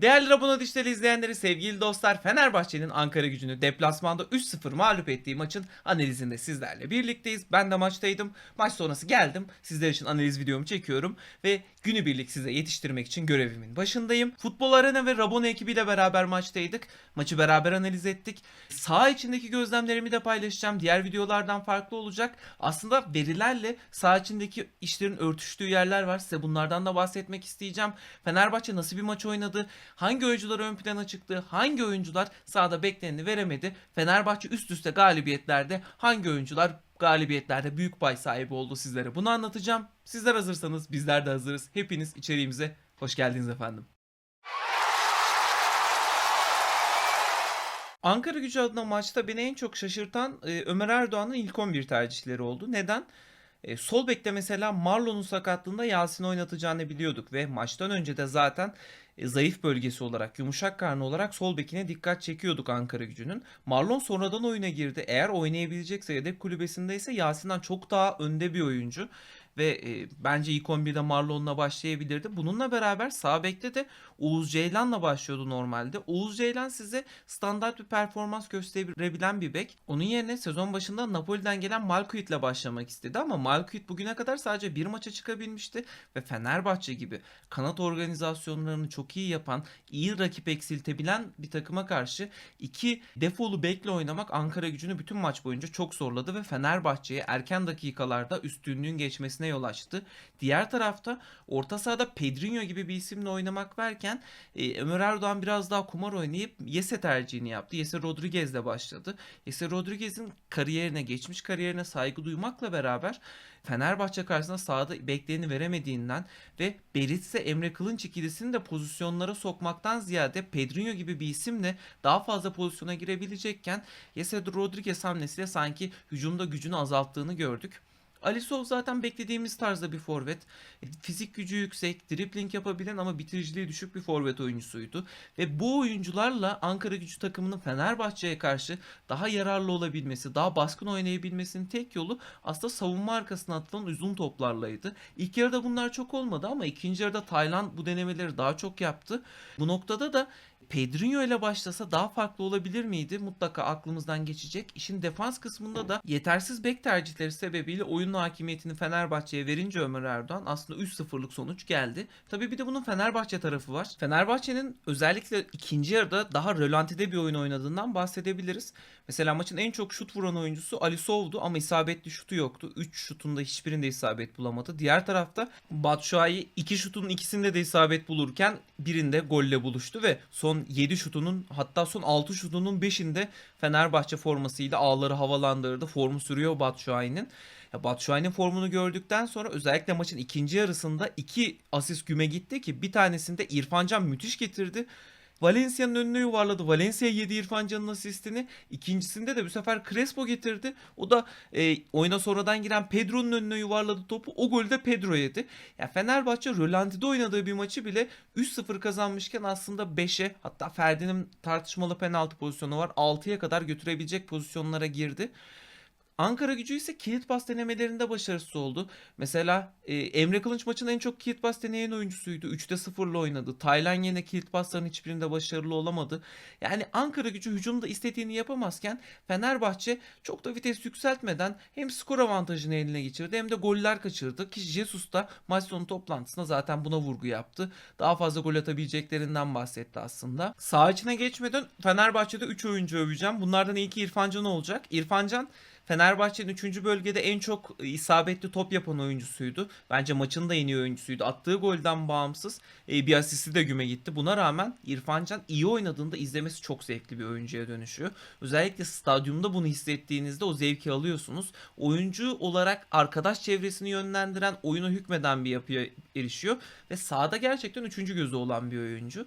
Değerli Rabona Dijital izleyenleri, sevgili dostlar, Fenerbahçe'nin Ankara gücünü deplasmanda 3-0 mağlup ettiği maçın analizinde sizlerle birlikteyiz. Ben de maçtaydım. Maç sonrası geldim. Sizler için analiz videomu çekiyorum ve günübirlik size yetiştirmek için görevimin başındayım. Futbol Arena ve Rabona ekibiyle beraber maçtaydık. Maçı beraber analiz ettik. Sağ içindeki gözlemlerimi de paylaşacağım. Diğer videolardan farklı olacak. Aslında verilerle sağ içindeki işlerin örtüştüğü yerler var. Size bunlardan da bahsetmek isteyeceğim. Fenerbahçe nasıl bir maç oynadı? Hangi oyuncular ön plana çıktı? Hangi oyuncular sahada bekleneni veremedi? Fenerbahçe üst üste galibiyetlerde hangi oyuncular galibiyetlerde büyük pay sahibi oldu sizlere? Bunu anlatacağım. Sizler hazırsanız bizler de hazırız. Hepiniz içeriğimize hoş geldiniz efendim. Ankara gücü adına maçta beni en çok şaşırtan e, Ömer Erdoğan'ın ilk 11 tercihleri oldu. Neden? E, sol bekte mesela Marlon'un sakatlığında Yasin oynatacağını biliyorduk ve maçtan önce de zaten e, zayıf bölgesi olarak, yumuşak karnı olarak sol bekine dikkat çekiyorduk Ankara gücünün. Marlon sonradan oyuna girdi. Eğer oynayabilecekse yedek kulübesindeyse Yasin'den çok daha önde bir oyuncu ve e, bence ilk 11'de Marlon'la başlayabilirdi. Bununla beraber sağ bekte de Oğuz Ceylan'la başlıyordu normalde. Oğuz Ceylan size standart bir performans gösterebilen bir bek. Onun yerine sezon başında Napoli'den gelen Malkuit'le başlamak istedi ama Malkuit bugüne kadar sadece bir maça çıkabilmişti ve Fenerbahçe gibi kanat organizasyonlarını çok iyi yapan, iyi rakip eksiltebilen bir takıma karşı iki defolu bekle oynamak Ankara gücünü bütün maç boyunca çok zorladı ve Fenerbahçe'ye erken dakikalarda üstünlüğün geçmesine yol açtı. Diğer tarafta orta sahada Pedrinho gibi bir isimle oynamak varken e, Ömer Erdoğan biraz daha kumar oynayıp Yese tercihini yaptı. Yese Rodriguez'le başladı. Yese Rodriguez'in kariyerine, geçmiş kariyerine saygı duymakla beraber Fenerbahçe karşısında sahada bekleyeni veremediğinden ve Beritse Emre Kılınç ikilisini de pozisyonlara sokmaktan ziyade Pedrinho gibi bir isimle daha fazla pozisyona girebilecekken Yese Rodriguez hamlesiyle sanki hücumda gücünü azalttığını gördük. Alisov zaten beklediğimiz tarzda bir forvet. Fizik gücü yüksek, dribling yapabilen ama bitiriciliği düşük bir forvet oyuncusuydu. Ve bu oyuncularla Ankara gücü takımının Fenerbahçe'ye karşı daha yararlı olabilmesi, daha baskın oynayabilmesinin tek yolu aslında savunma arkasına atılan uzun toplarlaydı. İlk yarıda bunlar çok olmadı ama ikinci yarıda Tayland bu denemeleri daha çok yaptı. Bu noktada da Pedrinho ile başlasa daha farklı olabilir miydi? Mutlaka aklımızdan geçecek. İşin defans kısmında da yetersiz bek tercihleri sebebiyle oyunun hakimiyetini Fenerbahçe'ye verince Ömer Erdoğan aslında 3-0'lık sonuç geldi. Tabii bir de bunun Fenerbahçe tarafı var. Fenerbahçe'nin özellikle ikinci yarıda daha rölantide bir oyun oynadığından bahsedebiliriz. Mesela maçın en çok şut vuran oyuncusu Ali Sov'du ama isabetli şutu yoktu. 3 şutunda hiçbirinde isabet bulamadı. Diğer tarafta Batshuayi 2 şutun ikisinde de isabet bulurken birinde golle buluştu ve son 7 şutunun hatta son 6 şutunun 5'inde Fenerbahçe formasıyla ağları havalandırdı. Formu sürüyor Batshuayi'nin. Batshuayi'nin formunu gördükten sonra özellikle maçın ikinci yarısında iki asist güme gitti ki bir tanesinde İrfan Can müthiş getirdi. Valencia'nın önüne yuvarladı. Valencia yedi İrfan Can'ın asistini. İkincisinde de bu sefer Crespo getirdi. O da e, oyuna sonradan giren Pedro'nun önüne yuvarladı topu. O golü de Pedro yedi. Ya Fenerbahçe rölantide oynadığı bir maçı bile 3-0 kazanmışken aslında 5'e hatta Ferdi'nin tartışmalı penaltı pozisyonu var. 6'ya kadar götürebilecek pozisyonlara girdi. Ankara gücü ise kilit pas denemelerinde başarısız oldu. Mesela e, Emre Kılınç maçın en çok kilit pas deneyen oyuncusuydu. 3'te 0'la oynadı. Taylan yine kilit pasların hiçbirinde başarılı olamadı. Yani Ankara gücü hücumda istediğini yapamazken Fenerbahçe çok da vites yükseltmeden hem skor avantajını eline geçirdi hem de goller kaçırdı. Ki Jesus da maç sonu toplantısında zaten buna vurgu yaptı. Daha fazla gol atabileceklerinden bahsetti aslında. Sağ içine geçmeden Fenerbahçe'de 3 oyuncu öveceğim. Bunlardan ilki İrfan Can olacak. İrfan Can Fenerbahçe'nin 3. bölgede en çok isabetli top yapan oyuncusuydu. Bence maçın da en iyi oyuncusuydu. Attığı golden bağımsız e, bir asisti de güme gitti. Buna rağmen İrfan Can iyi oynadığında izlemesi çok zevkli bir oyuncuya dönüşüyor. Özellikle stadyumda bunu hissettiğinizde o zevki alıyorsunuz. Oyuncu olarak arkadaş çevresini yönlendiren, oyuna hükmeden bir yapıya erişiyor. Ve sahada gerçekten 3. gözü olan bir oyuncu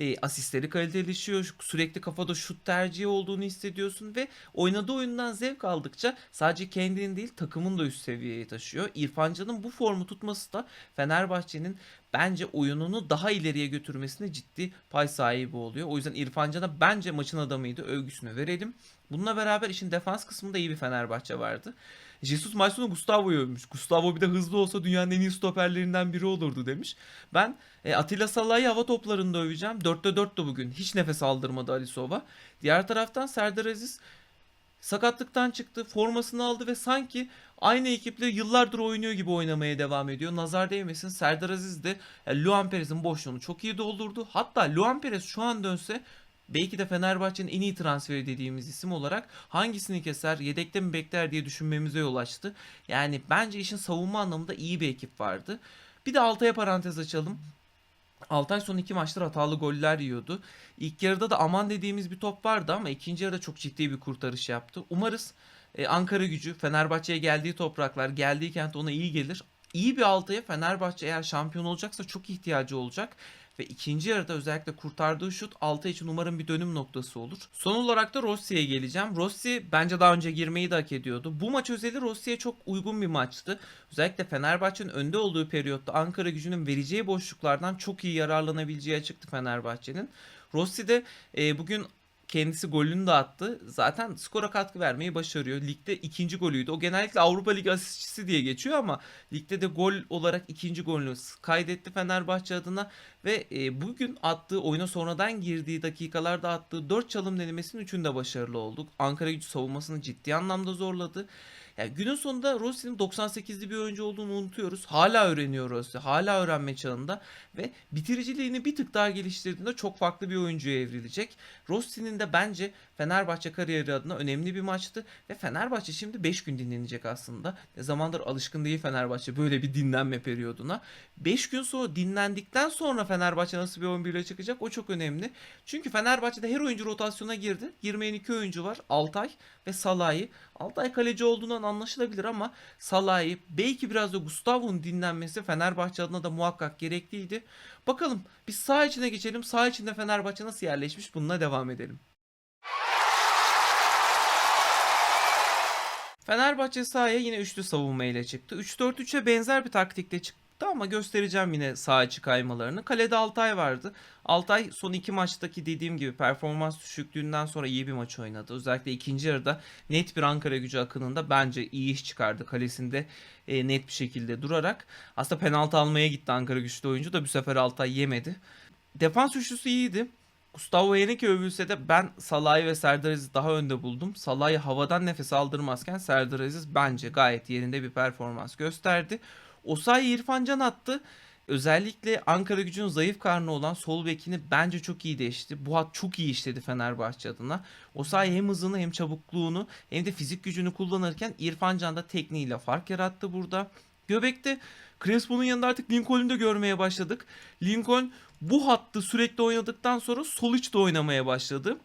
e, asistleri kaliteleşiyor. Sürekli kafada şut tercihi olduğunu hissediyorsun ve oynadığı oyundan zevk aldıkça sadece kendini değil takımın da üst seviyeye taşıyor. İrfan Can'ın bu formu tutması da Fenerbahçe'nin bence oyununu daha ileriye götürmesine ciddi pay sahibi oluyor. O yüzden İrfan Can'a bence maçın adamıydı. Övgüsünü verelim. Bununla beraber işin defans kısmında iyi bir Fenerbahçe vardı. Jesus maç sonu Gustavo'yu övmüş. Gustavo bir de hızlı olsa dünyanın en iyi stoperlerinden biri olurdu demiş. Ben e, Atilla Salah'ı hava toplarında öveceğim. 4'te 4'tü bugün. Hiç nefes aldırmadı Alisova. Diğer taraftan Serdar Aziz sakatlıktan çıktı, formasını aldı ve sanki aynı ekiple yıllardır oynuyor gibi oynamaya devam ediyor. Nazar değmesin Serdar Aziz de yani Luan Perez'in boşluğunu çok iyi doldurdu. Hatta Luan Perez şu an dönse belki de Fenerbahçe'nin en iyi transferi dediğimiz isim olarak hangisini keser, yedekte mi bekler diye düşünmemize yol açtı. Yani bence işin savunma anlamında iyi bir ekip vardı. Bir de Altay'a parantez açalım. Altay son iki maçtır hatalı goller yiyordu. İlk yarıda da aman dediğimiz bir top vardı ama ikinci yarıda çok ciddi bir kurtarış yaptı. Umarız e, Ankara gücü Fenerbahçe'ye geldiği topraklar, geldiği kent ona iyi gelir. İyi bir Altay'a Fenerbahçe eğer şampiyon olacaksa çok ihtiyacı olacak. Ve ikinci yarıda özellikle kurtardığı şut Altay için umarım bir dönüm noktası olur. Son olarak da Rossi'ye geleceğim. Rossi bence daha önce girmeyi de hak ediyordu. Bu maç özeli Rossi'ye çok uygun bir maçtı. Özellikle Fenerbahçe'nin önde olduğu periyotta Ankara gücünün vereceği boşluklardan çok iyi yararlanabileceği açıktı Fenerbahçe'nin. Rossi de e, bugün kendisi golünü de attı. Zaten skora katkı vermeyi başarıyor. Ligde ikinci golüydü. O genellikle Avrupa Ligi asistçisi diye geçiyor ama ligde de gol olarak ikinci golünü kaydetti Fenerbahçe adına ve e, bugün attığı oyuna sonradan girdiği dakikalarda attığı 4 çalım denemesinin üçünde başarılı olduk. Ankara gücü savunmasını ciddi anlamda zorladı. Yani günün sonunda Rossi'nin 98'li bir oyuncu olduğunu unutuyoruz. Hala öğreniyor Rossi. Hala öğrenme çağında ve bitiriciliğini bir tık daha geliştirdiğinde çok farklı bir oyuncuya evrilecek. Rossi'nin de bence Fenerbahçe kariyeri adına önemli bir maçtı ve Fenerbahçe şimdi 5 gün dinlenecek aslında. Ne zamandır alışkın değil Fenerbahçe böyle bir dinlenme periyoduna. 5 gün sonra dinlendikten sonra Fenerbahçe nasıl bir 11'le çıkacak o çok önemli. Çünkü Fenerbahçe'de her oyuncu rotasyona girdi. Girmeyen iki oyuncu var. Altay ve Salah'ı. Altay kaleci olduğundan anlaşılabilir ama Salah'ı belki biraz da Gustavo'nun dinlenmesi Fenerbahçe adına da muhakkak gerekliydi. Bakalım biz sağ içine geçelim. Sağ içinde Fenerbahçe nasıl yerleşmiş bununla devam edelim. Fenerbahçe sahaya yine üçlü savunma ile çıktı. 3-4-3'e benzer bir taktikle çıktı ama göstereceğim yine içi kaymalarını. Kalede Altay vardı. Altay son iki maçtaki dediğim gibi performans düşüklüğünden sonra iyi bir maç oynadı. Özellikle ikinci yarıda net bir Ankara gücü akınında bence iyi iş çıkardı kalesinde e, net bir şekilde durarak. Aslında penaltı almaya gitti Ankara güçlü oyuncu da bu sefer Altay yemedi. Defans üçlüsü iyiydi. Gustavo Henrique övülse de ben Salah'ı ve Serdar Aziz daha önde buldum. Salah'ı havadan nefes aldırmazken Serdar Aziz bence gayet yerinde bir performans gösterdi. Osayi İrfan Can attı. Özellikle Ankara gücünün zayıf karnı olan sol bekini bence çok iyi değişti. Bu hat çok iyi işledi Fenerbahçe adına. Osayi hem hızını hem çabukluğunu hem de fizik gücünü kullanırken İrfan Can da tekniğiyle fark yarattı burada. Göbek'te Crespo'nun yanında artık Lincoln'u da görmeye başladık. Lincoln bu hattı sürekli oynadıktan sonra sol içte oynamaya başladı.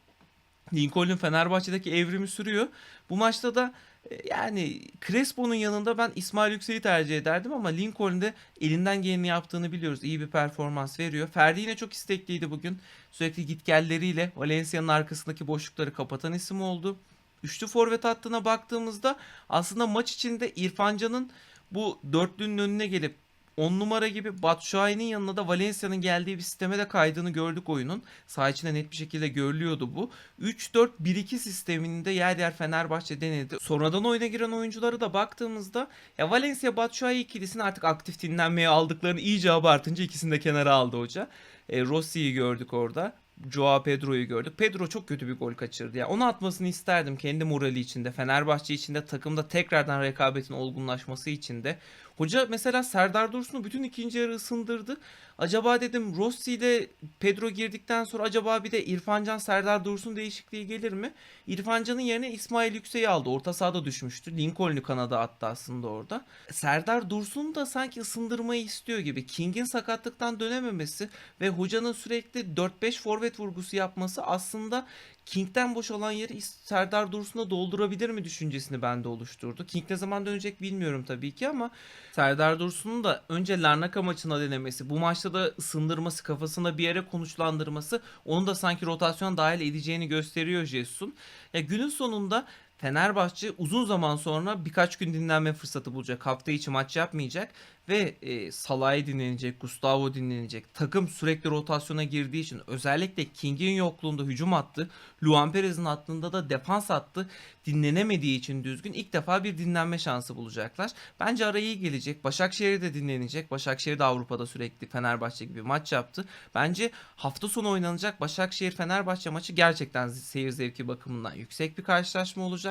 Lincoln'un Fenerbahçe'deki evrimi sürüyor. Bu maçta da e, yani Crespo'nun yanında ben İsmail Yüksel'i tercih ederdim ama Lincoln de elinden geleni yaptığını biliyoruz. İyi bir performans veriyor. Ferdi yine çok istekliydi bugün. Sürekli gitgelleriyle Valencia'nın arkasındaki boşlukları kapatan isim oldu. Üçlü forvet hattına baktığımızda aslında maç içinde İrfancan'ın bu dörtlünün önüne gelip 10 numara gibi Batshuayi'nin yanına da Valencia'nın geldiği bir sisteme de kaydığını gördük oyunun. Sağ içinde net bir şekilde görülüyordu bu. 3-4-1-2 sisteminde yer yer Fenerbahçe denedi. Sonradan oyuna giren oyuncuları da baktığımızda ya Valencia Batshuayi ikilisini artık aktif dinlenmeye aldıklarını iyice abartınca ikisini de kenara aldı hoca. E, Rossi'yi gördük orada. Joao Pedro'yu gördük. Pedro çok kötü bir gol kaçırdı. Yani onu atmasını isterdim kendi morali içinde. Fenerbahçe içinde takımda tekrardan rekabetin olgunlaşması içinde. Hoca mesela Serdar Dursun'u bütün ikinci yarı ısındırdı. Acaba dedim Rossi ile Pedro girdikten sonra acaba bir de İrfancan Serdar Dursun değişikliği gelir mi? İrfancan'ın yerine İsmail Yüksek'i aldı. Orta sahada düşmüştü. Lincoln'u kanada attı aslında orada. Serdar Dursun da sanki ısındırmayı istiyor gibi. King'in sakatlıktan dönememesi ve hocanın sürekli 4-5 forvet vurgusu yapması aslında King'den boş olan yeri Serdar Dursun'a doldurabilir mi düşüncesini bende oluşturdu. King ne zaman dönecek bilmiyorum tabii ki ama Serdar Dursun'un da önce Larnaka maçına denemesi, bu maçta da ısındırması, kafasında bir yere konuşlandırması onu da sanki rotasyon dahil edeceğini gösteriyor Jesus'un. Ya günün sonunda Fenerbahçe uzun zaman sonra birkaç gün dinlenme fırsatı bulacak. Hafta içi maç yapmayacak ve e, Salah'ı dinlenecek, Gustavo dinlenecek. Takım sürekli rotasyona girdiği için özellikle King'in yokluğunda hücum attı. Luan Perez'in attığında da defans attı. Dinlenemediği için düzgün ilk defa bir dinlenme şansı bulacaklar. Bence araya iyi gelecek. Başakşehir de dinlenecek. Başakşehir de Avrupa'da sürekli Fenerbahçe gibi maç yaptı. Bence hafta sonu oynanacak Başakşehir-Fenerbahçe maçı gerçekten seyir zevki bakımından yüksek bir karşılaşma olacak.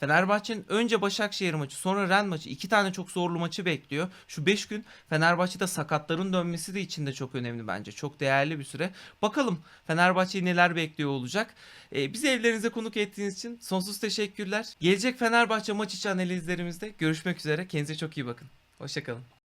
Fenerbahçe'nin önce Başakşehir maçı sonra Ren maçı iki tane çok zorlu maçı bekliyor. Şu 5 gün Fenerbahçe'de sakatların dönmesi de içinde çok önemli bence. Çok değerli bir süre. Bakalım Fenerbahçe'yi neler bekliyor olacak. Ee, bizi evlerinize konuk ettiğiniz için sonsuz teşekkürler. Gelecek Fenerbahçe maç içi analizlerimizde görüşmek üzere. Kendinize çok iyi bakın. Hoşçakalın.